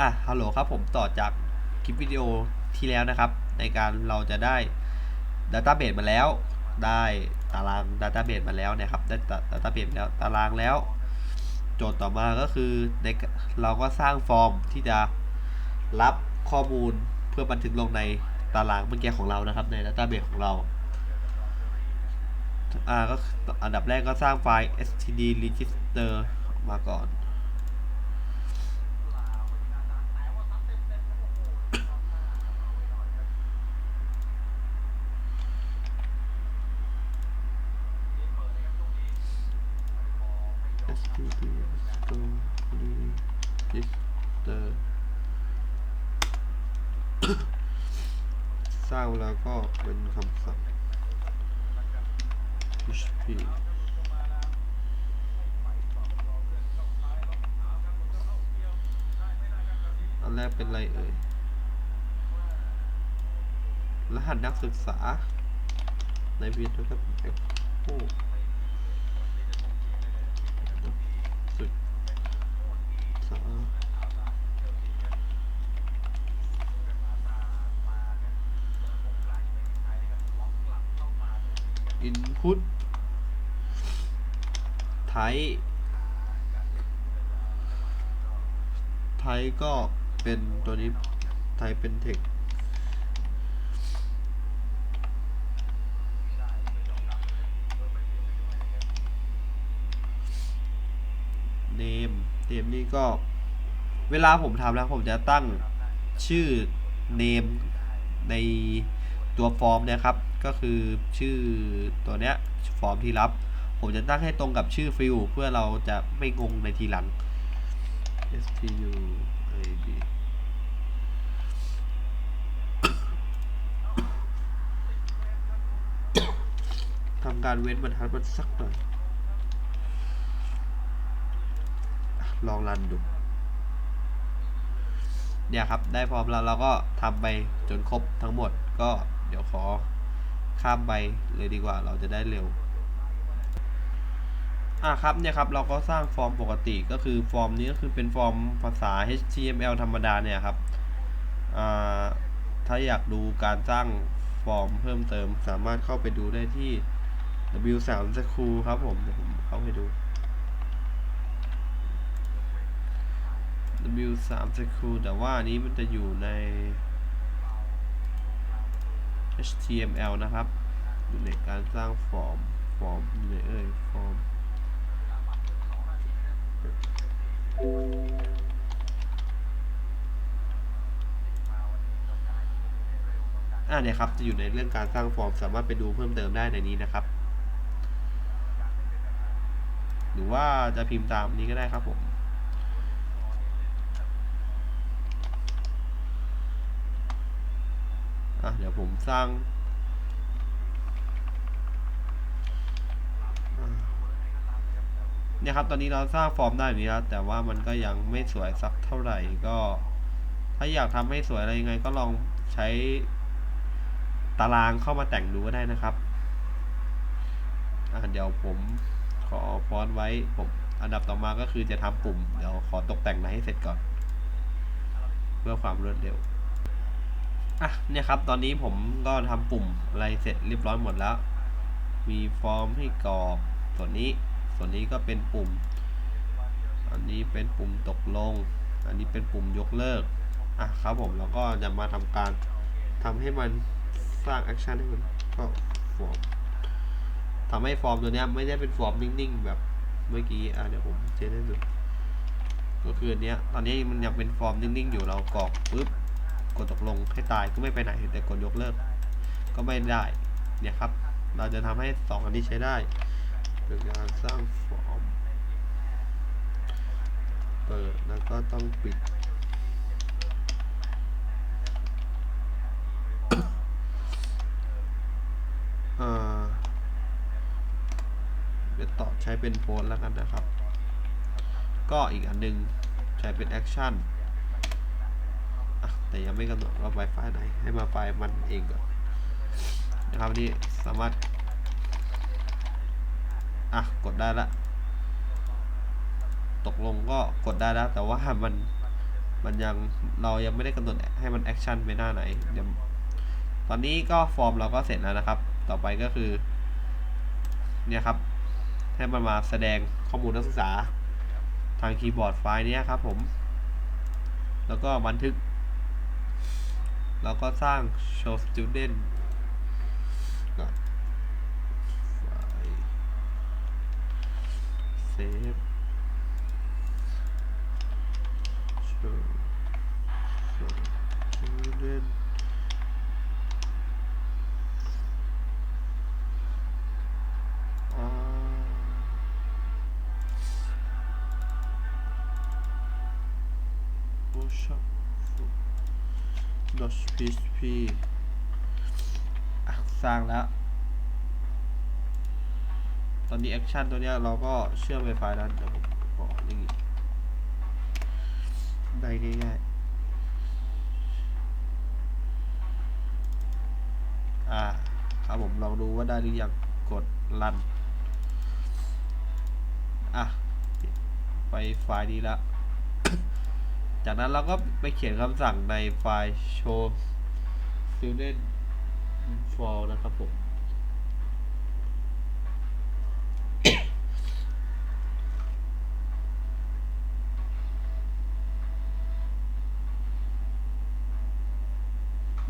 อะฮัลโหลครับผมต่อจากคลิปวิดีโอที่แล้วนะครับ ในการเราจะได้ Database มาแล้ว ได้ตาราง Database มาแล้วนะครับ ได้ Database แล้วตารางแล้ว โจทย์ต่อมาก็คือในเราก็สร้างฟอร์มที่จะรับข้อมูลเพื่อบันทึกลงในตารางเมื่อกี้ของเรานะครับใน Database ของเราอ่าก็อันดับแรกก็สร้างไฟล์ std register มาก่อน สร้างแล้วก็เป็นคำสั่ง hp อันแรกเป็นอะไรเอ่ย รหัสนักศึกษา ในวิทย์ก็เป็น echo ศึกษา input ไทยไทยก็เป็นตัวนี้ไทยเป็น text name name นี่ก็เวลาผมทำแล้วผมจะตั้งชื่อ name ในตัวฟอร์มนี่ยครับ ก็คือชื่อตัวเนี้ยฟอร์มที่รับ ผมจะตั้งให้ตรงกับชื่อฟิลเพื่อเราจะไม่งงในทีหลัง stu id ทำการเว้นบรรทัดมันสักหน่อย ลองรันดู เนี่ยครับ ได้พร้อมแล้วเราก็ทำไปจนครบทั้งหมดก็เดี๋ยวขอ ข้ามไปเลยดีกว่าเราจะได้เร็วอะครับเนี่ยครับเราก็สร้างฟอร์มปกติก็คือฟอร์มนี้ก็คือเป็นฟอร์มภาษา HTML ธรรมดาเนี่ยครับอ่าถ้าอยากดูการสร้างฟอร์มเพิ่มเติมสามารถเข้าไปดูได้ที่ W3 School ครับผมเดี๋ยวผมเข้าให้ดู W3 School แต่ว่านี้มันจะอยู่ใน HTML นะครับ อยู่ในการสร้างฟอร์ม ฟอร์มอยู่ในเอ่ย ฟอร์ม อ่าเนี่ยครับ จะอยู่ในเรื่องการสร้างฟอร์ม สามารถไปดูเพิ่มเติมได้ในนี้นะครับ หรือว่าจะพิมพ์ตามนี้ก็ได้ครับผม เดี๋ยวผมสร้างเนี่ยครับ ตอนนี้เราสร้างฟอร์มได้แบบนี้แล้วแต่ว่ามันก็ยังไม่สวยสักเท่าไหร่ก็ ถ้าอยากทำให้สวยอะไรยังไง ก็ลองใช้ตารางเข้ามาแต่งดูก็ได้นะครับเดี๋ยวผมขอฟอนต์ไว้ผมอันดับต่อมาก็คือจะทำปุ่ม เดี๋ยวขอตกแต่งไหนให้เสร็จก่อน เพื่อความรวดเร็ว อะเนี่ยครับ ตอนนี้ผมก็ทำปุ่มอะไรเสร็จเรียบร้อยหมดแล้ว มีฟอร์มให้กรอกส่วนนี้ ส่วนนี้ก็เป็นปุ่ม อันนี้เป็นปุ่มตกลง อันนี้เป็นปุ่มยกเลิก อะครับผมเราก็จะมาทำการทำให้มันสร้างแอคชั่นให้มันก็ฟอร์มทำให้ฟอร์มตัวเนี้ยไม่ได้เป็นฟอร์มนิ่งๆ แบบเมื่อกี้ อะเดี๋ยวผมเจนให้ดูก็คืออันเนี้ย ตอนนี้มันยังเป็นฟอร์มนิ่งๆ อยู่เรากรอกปุ๊บ กดตกลงให้ตายก็ไม่ไปไหนแต่กดยกเลิก ก็ไม่ได้เนี่ยครับ เราจะทำให้สองอันนี้ใช้ได้โดยการสร้างฟอร์มเปิดแล้วก็ต้องปิดอ่าเดี๋ยวต่อใช้เป็นโพสแล้วกันนะครับ ก็อีกอันหนึงใช้เป็นแอคชั่น แต่ยังไม่กำหนดว่าไวไฟไหน ให้มาไฟมันเองก่อนนะครับนี้สามารถ อะ กดได้ละ ตกลงก็กดได้แล้ว แต่ว่ามัน มันยัง เรายังไม่ได้กำหนดให้มันแอคชั่นไปหน้าไหน เดี๋ยว ตอนนี้ก็ฟอร์มเราก็เสร็จแล้วนะครับ ต่อไปก็คือ เนี่ยครับ ให้มันมาแสดงข้อมูลนักศึกษา ทางคีย์บอร์ดไฟล์นี้ครับผม แล้วก็บันทึก แล้วก็สร้าง show student ก่อนไฟล์ save show show student อ่า Photoshop Dot PHP อะสร้างแล้ว ตอนนี้แอคชั่นตัวเนี้ยเราก็เชื่อมไปไฟล์นั้นเดี๋ยวผมขออย่างงี้ได้ง่ายๆอ่าครับผมลองดูว่าได้หรือยังกดรันอะไปไฟล์นี้ล้วจากนั้นเราก็ไปเขียนคำสั่งในไฟล์ show student for นะครับผม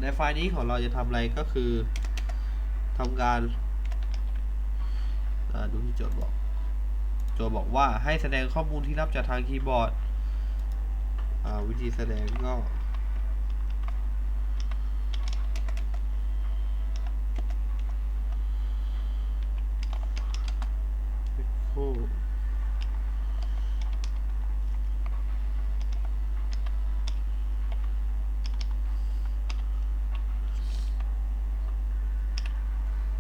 ในไฟล์นี้ของเราจะทำอะไรก็คือทำการดูที่โจทย์บอก โจทย์บอกว่าให้แสดงข้อมูลที่รับจากทางคีย์บอร์ดวิธีแสดงก็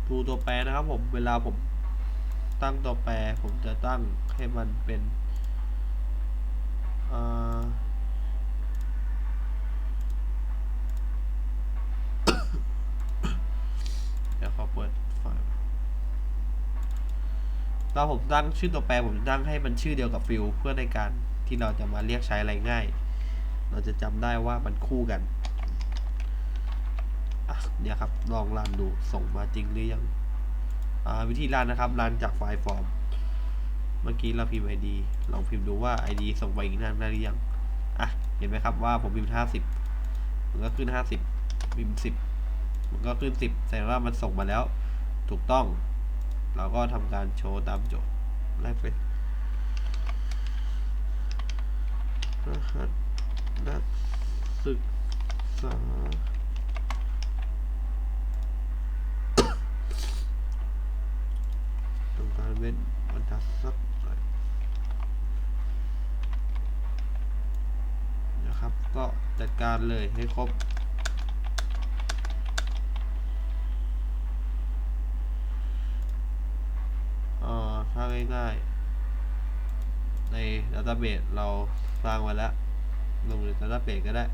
ดูตัวแปรนะครับผมเวลาผมตั้งตัวแปรผมจะตั้งให้มันเป็นเดี๋ยวขอเปิดไฟล์ตอนผมตั้งชื่อตัวแปรผมจะตั้งให้มันชื่อเดียวกับฟิลเพื่อในการที่เราจะมาเรียกใช้อะไรง่าย เราจะจำได้ว่ามันคู่กัน เนี่ยครับลองรันดูส่งมาจริงหรือยังวิธีรันนะครับรันจากไฟล์ฟอร์ม เมื่อกี้เราพิมพ์ ID ลองพิมพ์ดูว่า ID ส่งไปอีกนั่นได้หรือยังอะเห็นไหมครับว่าผมพิมพ์ 50 มันก็ขึ้น 50 พิมพ์ 10 มันก็ขึ้น 10 แสดงว่ามันส่งมาแล้ว ถูกต้อง เราก็ทำการโชว์ตามโจทย์แรกเป็นรหัสนักศึกษา ต้องการ เว้นบรรทัดสักหน่อยนะครับ ก็จัดการเลยให้ครบเอ่อถ้าง่ายๆในดัตต้าเบสเราสร้างไว้แล้วลงในดัตต้าเบสก็ได้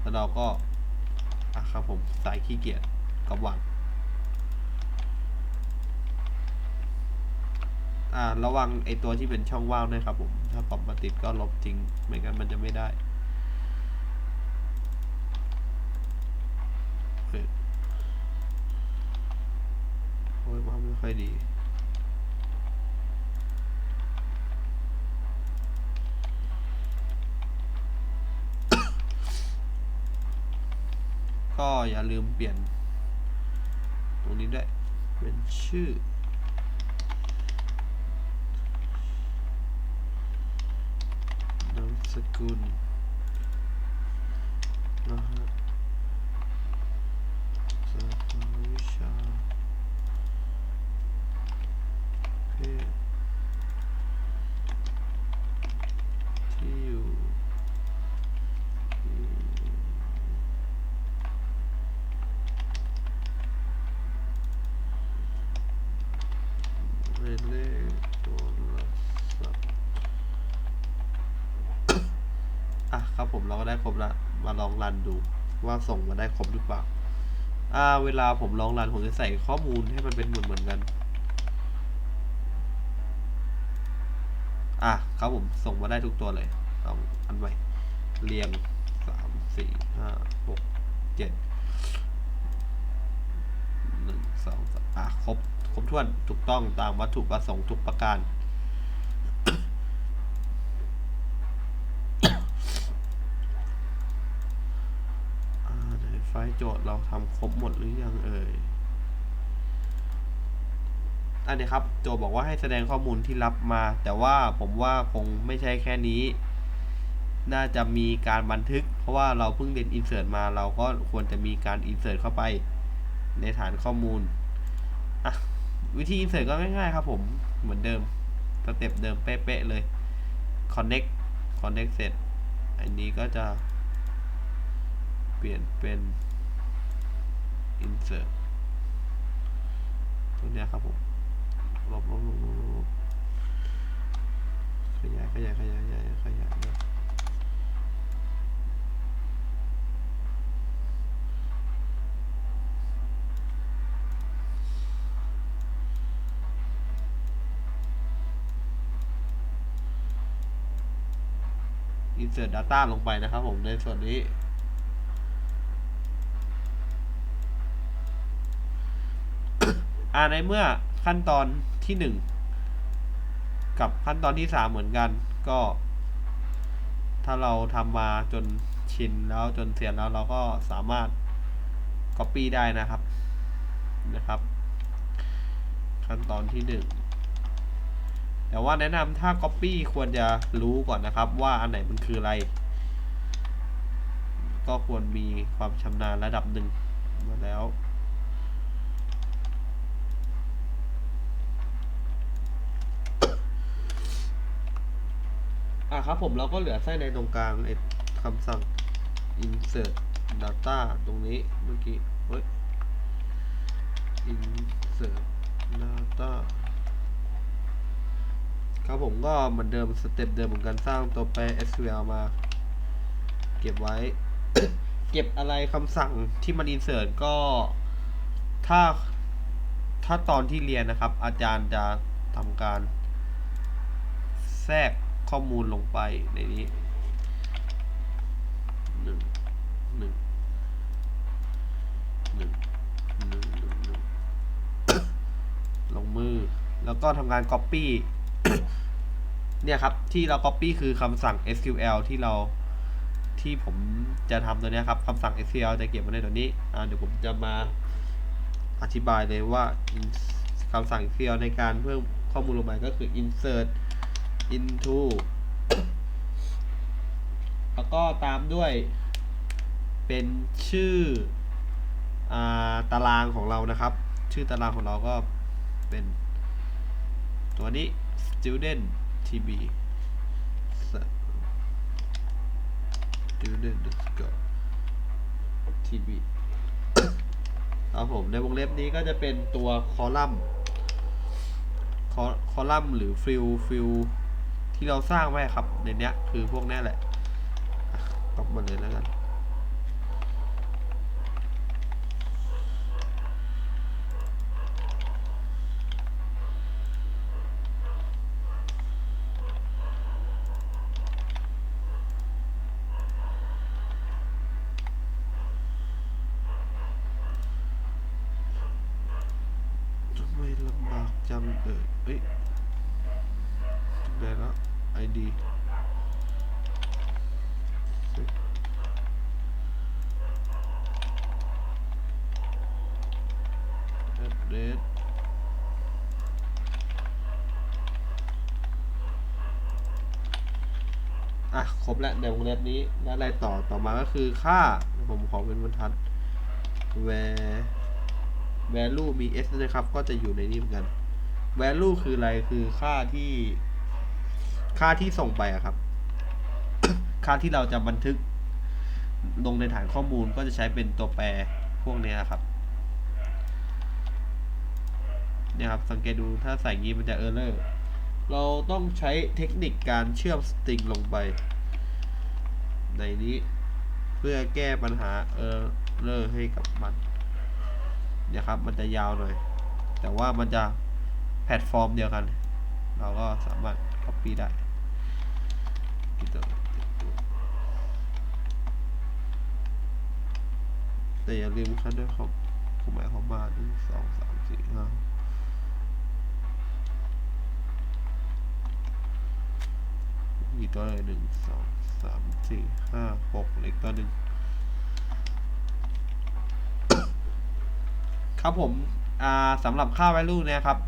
แล้วเราก็อะครับผมสายขี้เกียจกับวา อ่าระวังไอตัวที่เป็นช่องว่างด้วยครับผม ถ้าปรับมาติดก็ลบทิ้งไม่งั้นมันจะไม่ได้เฮ้ยโอ้ยมาไม่ค่อยดีก็อย่าลืมเปลี่ยน ตรงนี้ด้วยเป็นชื่อ นามส กุลนะฮะสาขาวิชา เพศที่อยู่ที่หมายเลขโทรศัพท์ อะครับผมเราก็ได้ครบละ มาลองรันดูว่าส่งมาได้ครบหรือเปล่า อ่า เวลาผมลองรันผมจะใส่ข้อมูลให้มันเป็นเหมือนเหมือนกัน อะครับผมส่งมาได้ทุกตัวเลยลองอันใหม่เรียงสามสี่ห้าหกเจ็ดหนึ่งสองสามอะครบครบถ้วนถูกต้องตามวัตถุประสงค์ทุกประการ อ่าในไฟล์โจทย์ เราทำครบหมดหรือยังเอ่ยอันนี้ครับโจบอกว่าให้แสดงข้อมูลที่รับมา แต่ว่าผมว่าคงไม่ใช่แค่นี้ น่าจะมีการบันทึก เพราะว่าเราเพิ่งเรียน insert มา เราก็ควรจะมีการ insert เข้าไป ในฐานข้อมูลอะวิธี insert ก็ง่ายๆครับผมเหมือนเดิมสเต็ปเดิมเป๊ะๆเลย connect connect เสร็จ อันนี้ก็จะเปลี่ยนเป็น insert ตัวเนี้ยครับผมลบลบลบลบลบขยายขยายขยายขยายขยายอินเสิร์ต Data ลงไปนะครับผมในส่วนนี้ อ่าในเมื่อขั้นตอนที่หนึ่งกับขั้นตอนที่สามเหมือนกัน ก็ ถ้าเราทำมาจนชินแล้วจนเสียนแล้วเราก็สามารถ Copy ได้นะครับนะครับ ขั้นตอนที่หนึ่งแต่ว่าแนะนำถ้า Copy ควรจะรู้ก่อนนะครับว่าอันไหนมันคืออะไร ก็ควรมีความชำนาญระดับหนึ่งมาแล้ว อะครับผมเราก็เหลือไส้ในตรงกลางไอ้คำสั่ง insert data ตรงนี้เมื่อกี้เฮ้ย insert data ครับผมก็เหมือนเดิมสเต็ปเดิมเหมือนกันสร้างตัวแปร SQL มา เก็บไว้ เก็บอะไรคำสั่งที่มัน insert ก็ถ้าถ้าตอนที่เรียนนะครับ อาจารย์จะทำการแทรก ข้อมูลลงไปในนี้หนึ่งหนึ่งหนึ่งหนึ่งหนึ่งหนึ่งลงมือ แล้วก็ทำการ Copy เนี่ยครับ ที่เรา Copy คือคำสั่ง SQL ที่เราที่ผมจะทำตัวนี้ครับคำสั่ง SQL จะเก็บไว้ในตัวนี้อ่าเดี๋ยวผมจะมาอธิบายเลยว่าคำสั่ง SQL ในการเพิ่มข้อมูลลงไปก็คือ insert into แล้วก็ตามด้วยเป็นชื่ออาตารางของเรานะครับ ชื่อตารางของเราก็เป็น ตัวนี้ student tb student tb ครับผมในวงเล็บนี้ก็จะเป็นตัวคอลัมน์คอคอลัมน์หรือฟิลฟิล ที่เราสร้างไว้ครับ ในเนี้ยคือพวกนี้แหละตบมาเลยแล้วกันทำไมลำบากจังเออเอ้ย ID address อะ ครบแล้วในวงเล็บนี้ แล้วอะไรต่อต่อมาก็คือค่า ผมขอเป็นบรรทัด where value มี s นะครับ ก็จะอยู่ในนี้เหมือนกัน value คืออะไร คือค่าที่ ค่าที่ส่งไปอะครับ ค่าที่เราจะบันทึก ลงในฐานข้อมูลก็จะใช้เป็นตัวแปรพวกนี้ครับเนี่ยครับ สังเกตดูถ้าใส่งี้มันจะเออร์เลอร์เราต้องใช้เทคนิคการเชื่อมสตริงลงไป ในนี้เพื่อแก้ปัญหาเออร์เลอร์ให้กับมันเนี่ยครับ มันจะยาวหน่อย แต่ว่ามันจะแพลตฟอร์มเดียวกัน เราก็สามารถ copy ได้ แต่อย่าลืมคัดด้วยของคู่หมายของบ้านหนึ่งสองสามสี่ห้าอีกตัวหนึ่งสองสามสี่ห้าหกอีกตัวหนึ่งครับผมสำหรับค่า value นี่ยครับ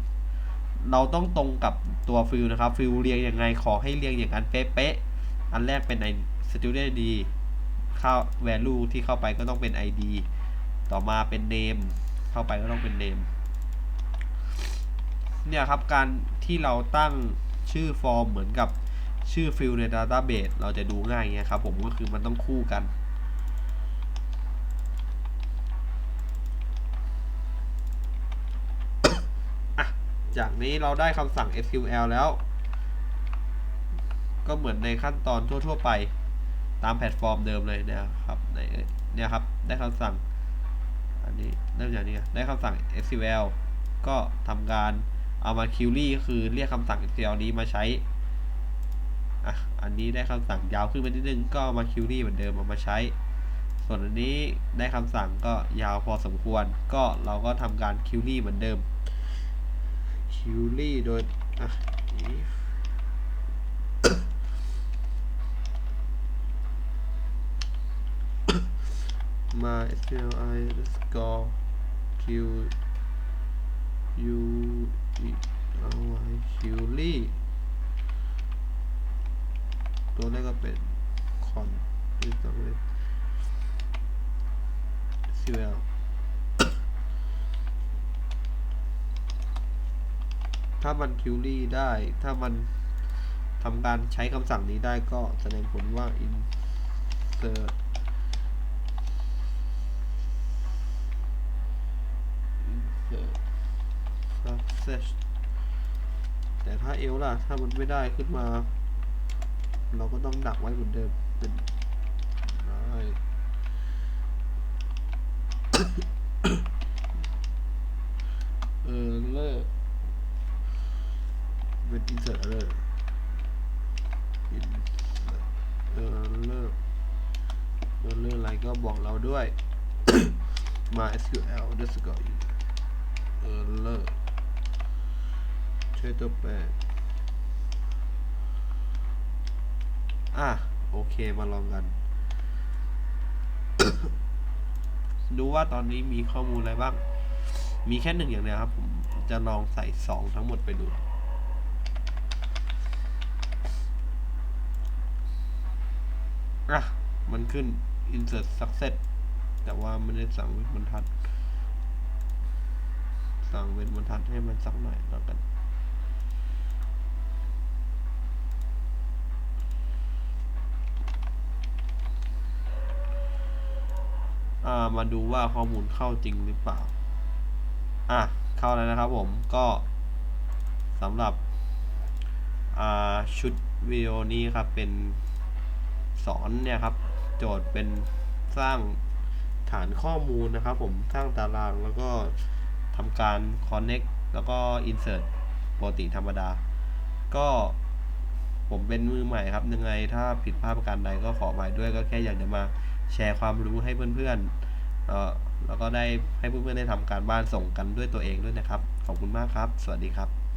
เราต้องตรงกับตัวฟิลนะครับ ฟิลเรียงยังไงขอให้เรียงอย่างนั้นเป๊ะ อันแรกเป็นใน student ID ค่า value ที่เข้าไปก็ต้องเป็น ID ต่อมาเป็น name เข้าไปก็ต้องเป็น name เนี่ยครับ การที่เราตั้งชื่อฟอร์มเหมือนกับชื่อฟิลใน database เราจะดูง่ายเงี้ยครับผมก็คือมันต้องคู่กัน จากนี้เราได้คำสั่ง SQL แล้ว ก็เหมือนในขั้นตอนทั่ว ๆ ไปตามแพลตฟอร์มเดิมเลยนะครับในเนี่ยครับได้คำสั่ง อันนี้เริ่มจากนี้ได้คำสั่ง SQL ก็ทำการเอามา query ก็คือเรียกคำสั่ง SQL นี้มาใช้อะอันนี้ได้คำสั่งยาวขึ้นไปนิดนึงก็เอามา query เหมือนเดิมเอามาใช้ ส่วนอันนี้ได้คำสั่งก็ยาวพอสมควร ก็เราก็ทำการ query เหมือนเดิม query โดยอะ if มา SQL i underscore q u e y query ตัวแรกก็เป็น con ที่ต้องเป็น SQL ถ้ามัน query ได้ ถ้ามันทำการใช้คำสั่งนี้ได้ก็แสดงผลว่า insert success แต่ถ้าเอลล่ะ ถ้ามันไม่ได้ขึ้นมา เราก็ต้องดักไว้เหมือนเดิมเป็นได้เออเลอร์เป็น insert error insert error error อะไรก็บอกเราด้วยมา SQL underscore error ใช้ตัวแปรอะ โอเคมาลองกัน ดูว่าตอนนี้มีข้อมูลอะไรบ้าง มีแค่หนึ่งอย่างเดียวครับ ผมจะลองใส่สองทั้งหมดไปดูอะ มันขึ้น insert success แต่ว่าไม่ได้สั่งเว้นบรรทัด สั่งเว้นบรรทัดให้มันสักหน่อยแล้วกัน อ่ามาดูว่าข้อมูลเข้าจริงหรือเปล่า อะ เข้าแล้วนะครับผมก็สำหรับอ่าชุดวิดีโอนี้ครับเป็นสอนเนี่ยครับ โจทย์เป็นสร้างฐานข้อมูลนะครับผมสร้างตารางแล้วก็ทำการ connect แล้วก็ insert ปกติธรรมดา ก็ผมเป็นมือใหม่ครับยังไงถ้าผิดพลาดประการใดก็ขอไปด้วยก็แค่อยากจะมา แชร์ความรู้ให้เพื่อนๆเอ่อแล้วก็ได้ให้เพื่อนๆได้ทำการบ้านส่งกันด้วยตัวเองด้วยนะครับ ขอบคุณมากครับ สวัสดีครับ